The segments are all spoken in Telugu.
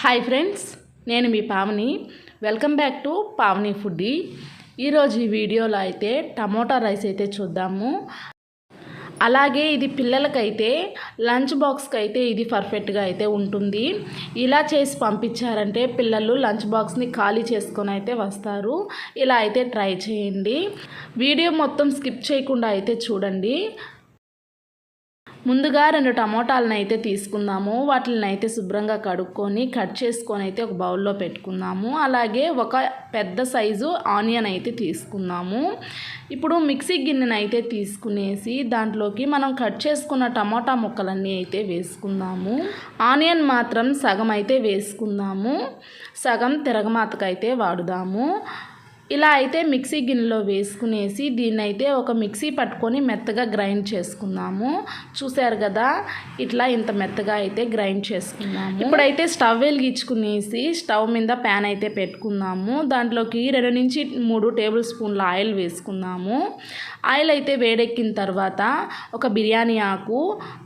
హాయ్ ఫ్రెండ్స్ నేను మీ Pavani. Welcome back to Pavani foodie. ఈరోజు ఈ వీడియోలో అయితే టమోటా రైస్ అయితే చూద్దాము. అలాగే ఇది పిల్లలకైతే లంచ్ బాక్స్కి అయితే ఇది పర్ఫెక్ట్గా అయితే ఉంటుంది. ఇలా చేసి పంపించారంటే పిల్లలు లంచ్ బాక్స్ని ఖాళీ చేసుకొని అయితే వస్తారు. ఇలా అయితే ట్రై చేయండి. వీడియో మొత్తం స్కిప్ చేయకుండా అయితే చూడండి. ముందుగా రెండు టమోటాలను అయితే తీసుకుందాము. వాటిని అయితే శుభ్రంగా కడుక్కొని కట్ చేసుకొని అయితే ఒక బౌల్లో పెట్టుకుందాము. అలాగే ఒక పెద్ద సైజు ఆనియన్ అయితే తీసుకుందాము. ఇప్పుడు మిక్సీ గిన్నెను అయితే తీసుకునేసి దాంట్లోకి మనం కట్ చేసుకున్న టమోటా ముక్కలన్నీ అయితే వేసుకుందాము. ఆనియన్ మాత్రం సగం అయితే వేసుకుందాము. సగం తిరగమాతకైతే వాడుదాము. ఇలా అయితే మిక్సీ గిన్నెలో వేసుకునేసి దీన్ని అయితే ఒక మిక్సీ పట్టుకొని మెత్తగా గ్రైండ్ చేసుకుందాము. చూసారు కదా ఇట్లా ఇంత మెత్తగా అయితే గ్రైండ్ చేసుకుందాము. ఇప్పుడైతే స్టవ్ వెలిగించుకునేసి స్టవ్ మీద ప్యాన్ అయితే పెట్టుకుందాము. దాంట్లోకి రెండు నుంచి మూడు టేబుల్ స్పూన్ల ఆయిల్ వేసుకుందాము. ఆయిల్ అయితే వేడెక్కిన తర్వాత ఒక బిర్యానీ ఆకు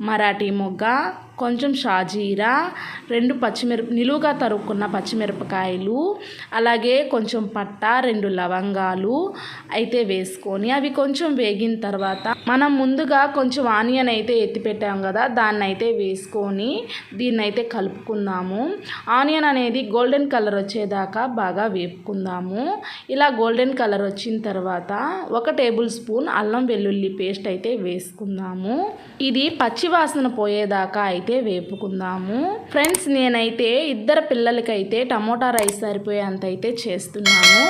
మరాఠీ మొగ్గ కొంచెం షాజీరా రెండు పచ్చిమిరప నిలువుగా తరుక్కున్న పచ్చిమిరపకాయలు అలాగే కొంచెం పట్ట రెండు లవంగాలు అయితే వేసుకొని అవి కొంచెం వేగిన తర్వాత మనం ముందుగా కొంచెం ఆనియన్ అయితే ఎత్తిపెట్టాం కదా దాన్ని అయితే వేసుకొని దీన్ని అయితే కలుపుకుందాము. ఆనియన్ అనేది గోల్డెన్ కలర్ వచ్చేదాకా బాగా వేపుకుందాము. ఇలా గోల్డెన్ కలర్ వచ్చిన తర్వాత ఒక టేబుల్ స్పూన్ అల్లం వెల్లుల్లి పేస్ట్ అయితే వేసుకుందాము. ఇది పచ్చి వాసన పోయేదాకా అయితే వేపుకుందాము. ఫ్రెండ్స్ నేనైతే ఇద్దరు పిల్లలకైతే టమోటా రైస్ సరిపోయేంత అయితే చేస్తున్నాను.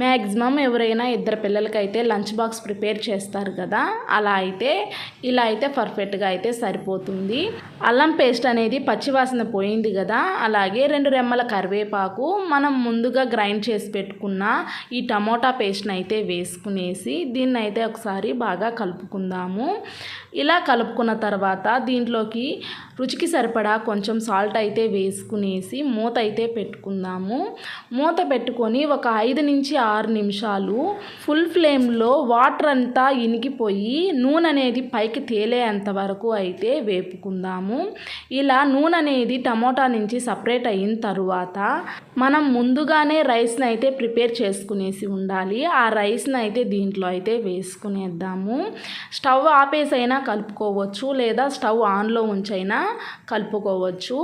మ్యాక్సిమం ఎవరైనా ఇద్దరు పిల్లలకైతే లంచ్ బాక్స్ ప్రిపేర్ చేస్తారు కదా అలా అయితే ఇలా అయితే పర్ఫెక్ట్గా అయితే సరిపోతుంది. అల్లం పేస్ట్ అనేది పచ్చివాసన పోయింది కదా అలాగే రెండు రెమ్మల కరివేపాకు మనం ముందుగా గ్రైండ్ చేసి పెట్టుకున్న ఈ టమోటా పేస్ట్ని అయితే వేసుకునేసి దీన్ని అయితే ఒకసారి బాగా కలుపుకుందాము. ఇలా కలుపుకున్న తర్వాత దీంట్లోకి రుచికి సరిపడా కొంచెం సాల్ట్ అయితే వేసుకునేసి మూత అయితే పెట్టుకుందాము. మూత పెట్టుకొని ఒక ఐదు నుంచి ఆరు నిమిషాలు ఫుల్ ఫ్లేమ్లో వాటర్ అంతా ఇనికిపోయి నూనె అనేది పైకి తేలేంత వరకు అయితే వేపుకుందాము. ఇలా నూనె అనేది టమోటా నుంచి సపరేట్ అయిన తరువాత మనం ముందుగానే రైస్ని అయితే ప్రిపేర్ చేసుకునేసి ఉండాలి. ఆ రైస్ని అయితే దీంట్లో అయితే వేసుకునేద్దాము. స్టవ్ ఆపేసైనా కలుపుకోవచ్చు లేదా స్టవ్ ఆన్లో ఉంచైనా కలుపుకోవచ్చు.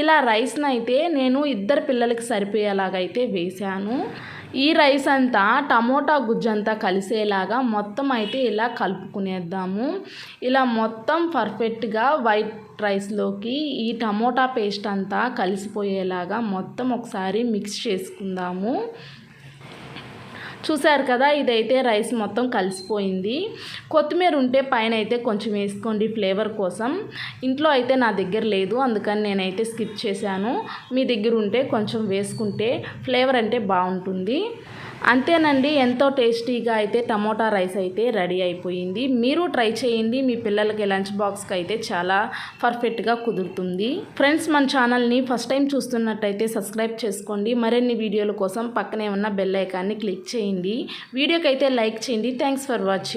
ఇలా రైస్ని అయితే నేను ఇద్దరు పిల్లలకి సరిపోయేలాగైతే వేశాను. ఈ రైస్ అంతా టమోటా గుజ్జంతా కలిసేలాగా మొత్తం అయితే ఇలా కలుపుకునేద్దాము. ఇలా మొత్తం పర్ఫెక్ట్గా వైట్ రైస్లోకి ఈ టమోటా పేస్ట్ అంతా కలిసిపోయేలాగా మొత్తం ఒకసారి మిక్స్ చేసుకుందాము. చూసారు కదా ఇదైతే రైస్ మొత్తం కలిసిపోయింది. కొత్తిమీర ఉంటే పైన అయితే కొంచెం వేసుకోండి ఫ్లేవర్ కోసం. ఇంట్లో అయితే నా దగ్గర లేదు అందుకని నేనైతే స్కిప్ చేశాను. మీ దగ్గర ఉంటే కొంచెం వేసుకుంటే ఫ్లేవర్ అంటే బాగుంటుంది. అంతేనండి ఎంతో టేస్టీగా అయితే టమోటా రైస్ అయితే రెడీ అయిపోయింది. మీరు ట్రై చేయండి మీ పిల్లలకి లంచ్ బాక్స్కి అయితే చాలా పర్ఫెక్ట్గా కుదురుతుంది. ఫ్రెండ్స్ మన ఛానల్ని ఫస్ట్ టైం చూస్తున్నట్టయితే సబ్స్క్రైబ్ చేసుకోండి. మరిన్ని వీడియోల కోసం పక్కనే ఉన్న బెల్ ఐకాన్ని క్లిక్ చేయండి. వీడియోకి అయితే లైక్ చేయండి. Thanks for watching